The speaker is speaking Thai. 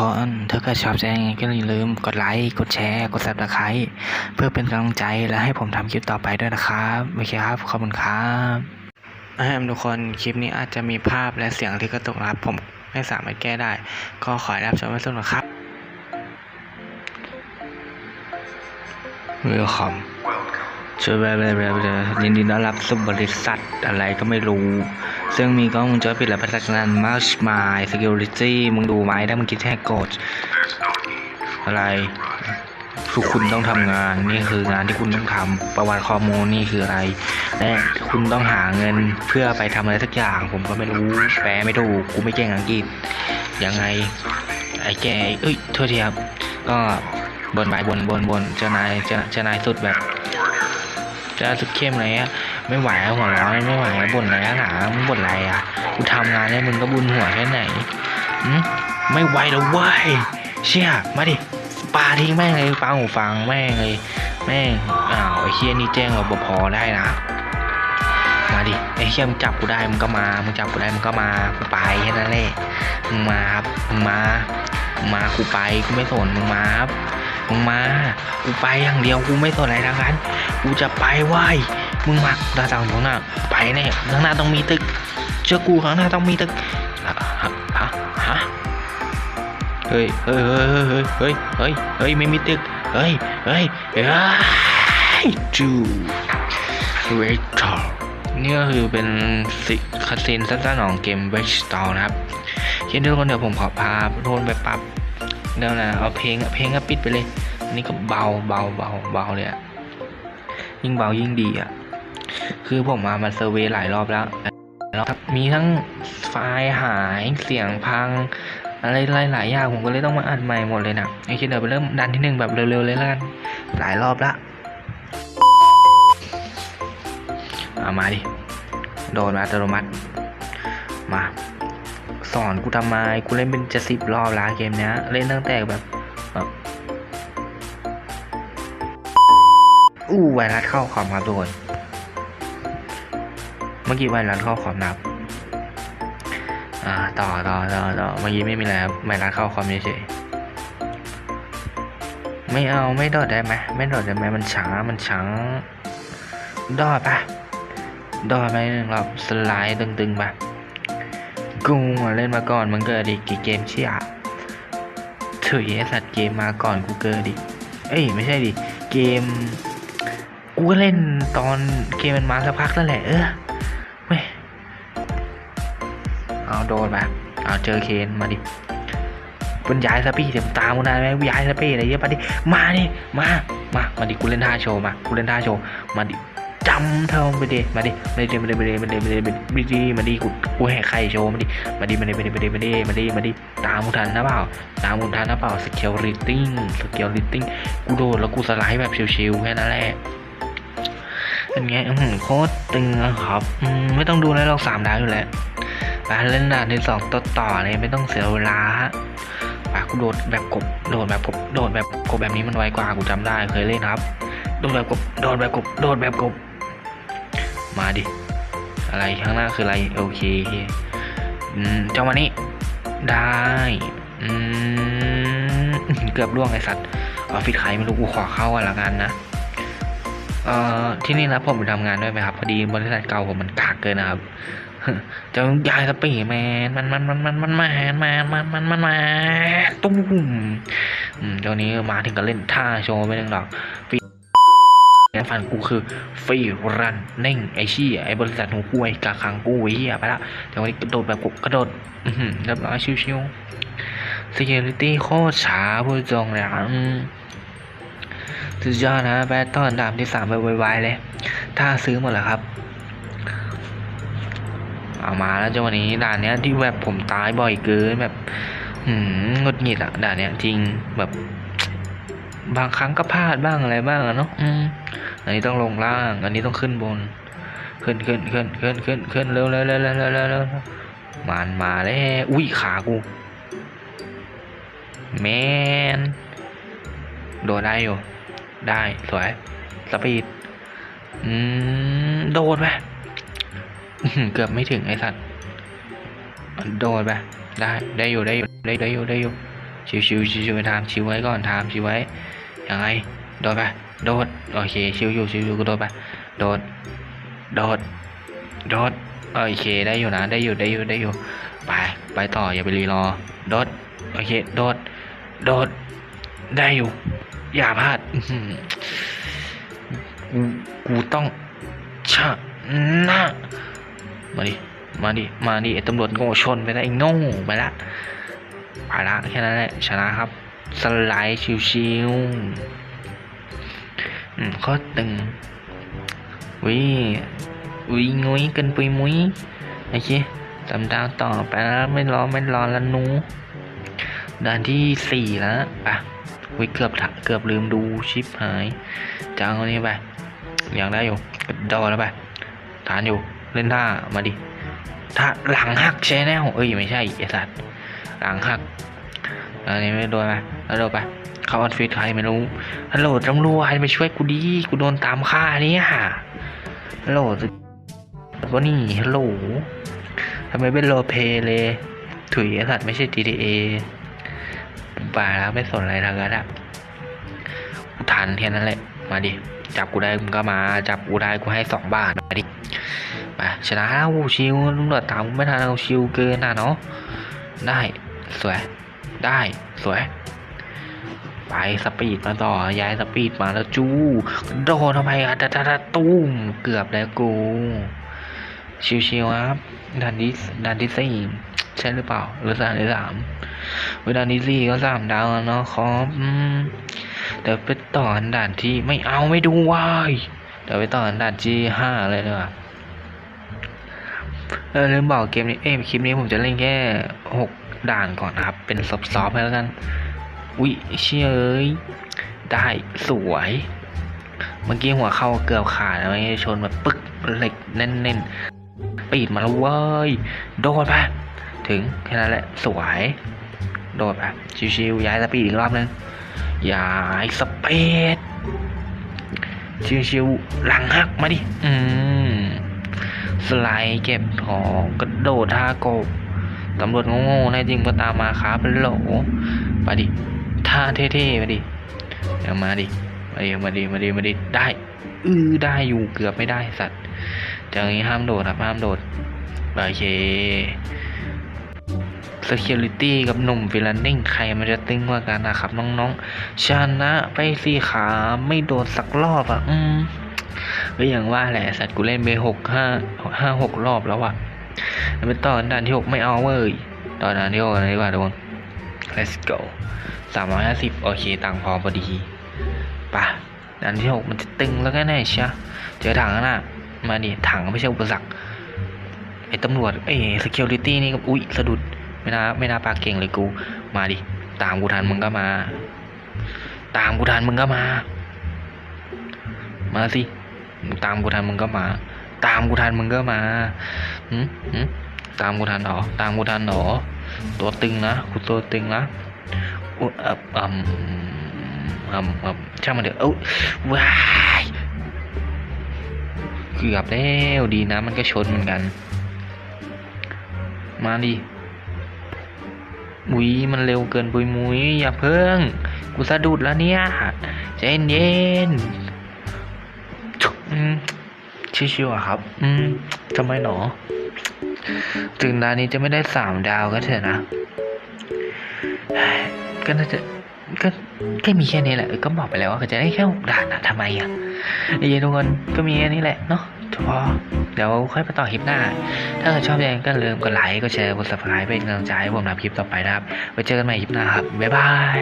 คนถ้าเกิดชอบใจยังไงก็อย่าลืมกดไลค์ กดแชร์ กด subscribe เพื่อเป็นกำลังใจและให้ผมทำคลิปต่อไปด้วยนะครับโอเคครับ ขอบคุณครับแฮมทุกคน คลิปนี้อาจจะมีภาพและเสียงที่กระตุกนะครับ ผมไม่สามารถแก้ได้ ก็ขอให้รับชมไว้สนุกครับ Welcome ช่วยแบบแบบยินดีต้อนรับสู่บริษัทอะไรก็ไม่รู้ ซึ่งมีกล้องวงจรปิดและพนักงานมากมาย security มึงดูไหมถ้ามึงคิดแค่กดอะไรทุกคุณต้องทำงานนี่คืองานที่คุณต้องทำประวัติข้อมูลนี่คืออะไร และคุณต้องหาเงินเพื่อไปทำอะไรสักอย่าง ผมก็ไม่รู้แปลไม่ถูกกูไม่เก่งอังกฤษยังไง ไอ้แกเอ้ยโทษทีครับก็บนไปบนบนบนเจ้านายเจเจ้านายสุดแบบ จะสุดเข้มอะไรเงี้ยไม่ไหวอะหัวร้อนไม่ไหวอะบ่นอะไรหนามึงบ่นอะไรอะกูทำงานเนี่ยมึงก็บุญหัวแค่ไหนอืมไม่ไหวแล้วเว้ยเชี่ยมาดิปาทิ้งแม่งเลยปาหูฟังแม่งเลยแม่งอ้าวไอ้เคียนี่แจ้งรปภได้นะมาดิไอ้เคียมึงจับกูได้มึงก็มามึงจับกูได้มึงก็มากูไปแค่นั้นแหละมึงมาครับมึงมามึงมากูไปกูไม่สนมึงมาครับ มึงมา กูไปอย่างเดียวกูไม่สนอะไรทั้งนั้น กูจะไปไหวมึงมาดาทางของหน้าไปแน่ข้างหน้าต้องมีตึก เชื่อกูข้างหน้าต้องมีตึกฮะฮะฮะเฮ้ยเฮ้ยเฮ้ยเฮ้ยเฮ้ยเฮ้ยเฮ้ยไม่มีตึก เฮ้ยเฮ้ยเฮ้ยจูเวทอร์นี่ก็คือเป็นสิคาสินสั้นๆของเกมเวชตอลนะครับเช่นทุกคนเดี๋ยวผมขอพาโทนไปปรับ เดี๋ยวนะเอาเพลงเพลงก็ปิดไปเลยอันนี้ก็เบาเบาเบาเบาเลยอะยิ่งเบายิ่งดีอะคือผมมามาเซอร์เวยหลายรอบแล้วแล้วมีทั้งไฟล์หายเสียงพัง อะไรหลายๆอย่างผมก็เลยต้องมาอัดใหม่หมดเลยนะโอเคเดี๋ยวไปเริ่มดันที่หนึ่งแบบเร็วๆเลยแล้วกันหลายรอบละเอามาดิโดนมาอัตโนมัติมา สอนกูทำไมกูเล่นเป็นจะสิบรอบละเกมเนี้ยเล่นตั้งแต่แบบแบบอู้ไวรัสเข้าคอมครับทุกคนเมื่อกี้ไวรัสเข้าคอมนะครับอ่าต่อต่อต่อต่อเมื่อกี้ไม่มีอะไรครับไวรัสเข้าคอมเฉยไม่เอาไม่ดอดได้ไหมไม่ดอดได้ไหมมันช้ามันช้าดอดปะดอดไปหนึ่งรอบสไลด์ตึงๆปะ กูอะเล่นมาก่อนมึงเกิดดิกี่เกมเชี่ยถือไอสัตว์เกมมาก่อนกูเกิดดิเอ้ยไม่ใช่ดิ เกม กูก็เล่นตอนเกมมันมาสักพักแล้วแหละ เออไม่เอาโดนมาเอาเจอเคนมาดิเป็นย้ายสปีดเดี๋ยวตามกูนายไหมย้ายสปีดอะไรเยอะมาดิ มาดิมา มา มาดิ กูเล่นท่าโชว์มา กูเล่นท่าโชว์ มาดิ จำเธอไปดิมาดิมาดิมาดิมาดิมาดิมาดิมาดิมาดิกูกูแหกไข่โชว์มาดิมาดิมาดิมาดิมาดิมาดิมาดิมาดิตามกูทันนะเปล่าตามกูทันนะเปล่าสเกลริตติ้งสเกลริตติ้งกูโดดแล้วกูสไลด์แบบชิวๆแค่นั้นแหละเป็นไงอืมโคตรตึงครับอืมไม่ต้องดูแล้วเราสามดาวอยู่แล้วไปเล่นด่านที่สองต่อต่อเลยไม่ต้องเสียเวลาฮะกูโดดแบบกบโดดแบบกบโดดแบบกบแบบนี้มันไวกว่ากูจำได้เคยเล่นครับ โดดแบบกบโดดแบบกบโดดแบบกบ มาดิ อะไรข้างหน้าคืออะไร โอเคอืมจังหวะนี้ ได้ อืม เกือบล่วงไอสัตว์ออฟฟิศใครไม่รู้กูขอเข้ากันละกันนะ เอ่อ ที่นี่นะผมไปทำงานด้วยไหมครับ พอดีบริษัทเก่าผมมันกากเกินนะครับ จะย้ายสปีดแมน มันมันมันมันมันแมนมนมันมันมันแมนตุ้มอืมเดี๋ยวนี้มาถึงก็เล่นท่าโชว์ไม่ได้หรอก ฟีงั้นฟันกูคือฟีรันเน่งไอชี่ไอบริษัทหูกล้วยกาคังกูไอ้เหี้ยไปละเดี๋ยววันนี้กระโดดแบบกบกระโดดเรียบร้อยชิวๆ security โคตรช้าพูดตรงเลยอะสุดยอดนะแบตตอนดามที่สามไปไวๆเลย ถ้าซื้อหมดแล้วครับเอามาแล้วจังวันนี้ด่านเนี้ยที่แบบผมตายบ่อยเกินแบบหืมงดหงิดอะด่านเนี้ยจริงแบบ บางครั้งก็พลาดบ้างอะไรบ้างอะเนาะอืม อันนี้ต้องลงล่าง อันนี้ต้องขึ้นบน ขึ้นขึ้นขึ้นขึ้นขึ้นขึ้นเร็วเร็วเร็วเร็วเร็วเร็วมันมาแล้วอุ้ยขากูแมนโดนได้อยู่ ได้สวยสปีดอืมโดดไปอื้อหือเกือบไม่ถึงไอ้สัตว์โดดไปได้ได้อยู่ได้อยู่ได้ได้อยู่ได้อยู่ชิวชิวชิวชิวไปทำชิวไว้ก่อนทำชิวไว้ยังไงโดดไป โดด โอเค ชิวอยู่ชิวอยู่ก็โดดไป โดด โดด โดด โอเค ได้อยู่นะ ได้อยู่ ได้อยู่ ได้อยู่ ไป ไปต่อ อย่าไปรีรอ โดด โอเค โดด โดด ได้อยู่ อย่าพลาดกูกูต้องชนะมาดิ มาดิ มาดิไอ้ตำรวจโง่ชนไปแล้วไอ้โง่ไปละไปละแค่นั้นแหละ ชนะครับ สไลด์ชิวๆ อืมข้อตึงวิวิงุ้ยกันปุยมุ้ยโอเคตำดาวต่อไปแล้วไม่รอไม่รอแล้วนูด่านที่สี่แล้วอะวิเกือบถเกือบลืมดูชิปหายจะเอานี้ไปยังได้อยู่กระโดดแล้วไปทานอยู่เล่นท่ามาดิท่าหลังหักใช่แน่เอ้ยไม่ใช่ไอสัตว์หลังหักอันนี้ไม่โดนไป แล้วโดนไป เข้าออฟฟิศใครไม่รู้ฮัลโหลตำรวจมาช่วยกูดีกูโดนตามฆ่าเนี่ยฮัลโหลว่านี่ฮัลโหลทำไมเป็นโลเพเลย ถุยไอสัตว์ไม่ใช่ GTA ป่าแล้วไม่สนอะไรทั้งนั้นอะกูทันแค่นั้นแหละ มาดิ จับกูได้มึงก็มา จับกูได้กูให้สองบาท มาดิ ไปชนะแล้วชิวตำรวจตามกูไม่ทันเอาชิวเกินน่ะเนาะ ได้ สวย ได้ สวย ไปสปีดมาต่อย้ายสปีดมาแล้วจู้โดนทำไมอะตะตะตะตุ้มเกือบแล้วกูชิวๆครับดันที่ดันที่สี่ใช่หรือเปล่าหรือสามหรือสามเวลานี้สี่ก็สามดาวแล้วเนาะครับอืมแต่ไปต่ออันด่านที่ไม่เอาไม่ดูวายเดี๋ยวไปต่ออันด่านที่ห้าเลยดีกว่าเออลืมบอกเกมนี้เอ้คลิปนี้ผมจะเล่นแค่หกด่านก่อนนะครับ เป็นซอฟต์ๆไปแล้วกัน อุ้ยเชี่ยเอ้ยได้สวย เมื่อกี้หัวเข้าเกือบขาดแล้วไม่ชนแบบปึ๊กเหล็กแน่นๆปีดมาแล้วเว้ยโดดไปถึงแค่นั้นแหละสวย โดดไปชิวๆย้ายสปีดอีกรอบนึงย้ายสปีดชิวๆหลังหักมาดิ อืม สไลด์เก็บของกระโดดท่าโกบตำรวจโง่ๆแน่จริงก็ตามมาครับโหลไปดิ ท่าเท่ๆมาดิเดี๋ยวมาดิมาดิมาดิมาดิมาดิได้อือได้อยู่เกือบไม่ได้สัตว์จากนี้ห้ามโดดครับห้ามโดดโอเค Security กับหนุ่มฟิลันนิ่งใครมันจะตึงกว่ากันนะครับ น้องๆชนะไปสี่ขาไม่โดดสักรอบอะ อืมก็อย่างว่าแหละสัตว์กูเล่นไปหกห้าห้าหกรอบแล้วอะแล้วไปต่อด่านที่หกไม่เอาเว้ยต่อด่านที่หกกันเลยดีกว่าทุกคน let's go สามร้อยห้าสิบโอเคตังพอพอดีไป่ะด่านที่หกมันจะตึงแล้วแค่ไหนเชียเจอถังแล้วน่ะมาดิถังไม่ใช่อุปสรรคไอ้ตำรวจไอ้ security นี่ก็อุ๊ยสะดุดไม่น่าไม่น่าปากเก่งเลยกู มาดิ ตามกูทันมึงก็มา ตามกูทันมึงก็มา มาสิตามกูทันมึงก็มา ตามกูทันมึงก็มาหืมหืมตามกูทันหรอตามกูทันหรอตัวตึงนะกูตัวตึงนะ อืมอืมอืมช่างมันเถอะเอ้าว้ายเกือบแล้วดีนะมันก็ชนเหมือนกัน มาดิอุ้ยมันเร็วเกินปุยมุยอย่าเพิ่ง กูสะดุดแล้วเนี่ยใจเย็นชิวๆอะครับ อืมทำไมหนอ ถึงดานนี้จะไม่ได้สามดาวก็เถอะนะ ก็น่าจะก็ก็มีแค่นี้แหละก็บอกไปแล้วว่าเขาจะได้แค่หกด่านนะทำไมอะไอ้เหี้ยทุกคนก็มีแค่นี้แหละเนาะเฉพาะเดี๋ยวค่อยไปต่อคลิปหน้า ถ้าเกิดชอบยังก็ลืมกดไลค์กดแชร์กดซับสไครป์เป็นกำลังใจให้ผมทำคลิปต่อไปนะครับไว้เจอกันใหม่คลิปหน้าครับบ๊ายบาย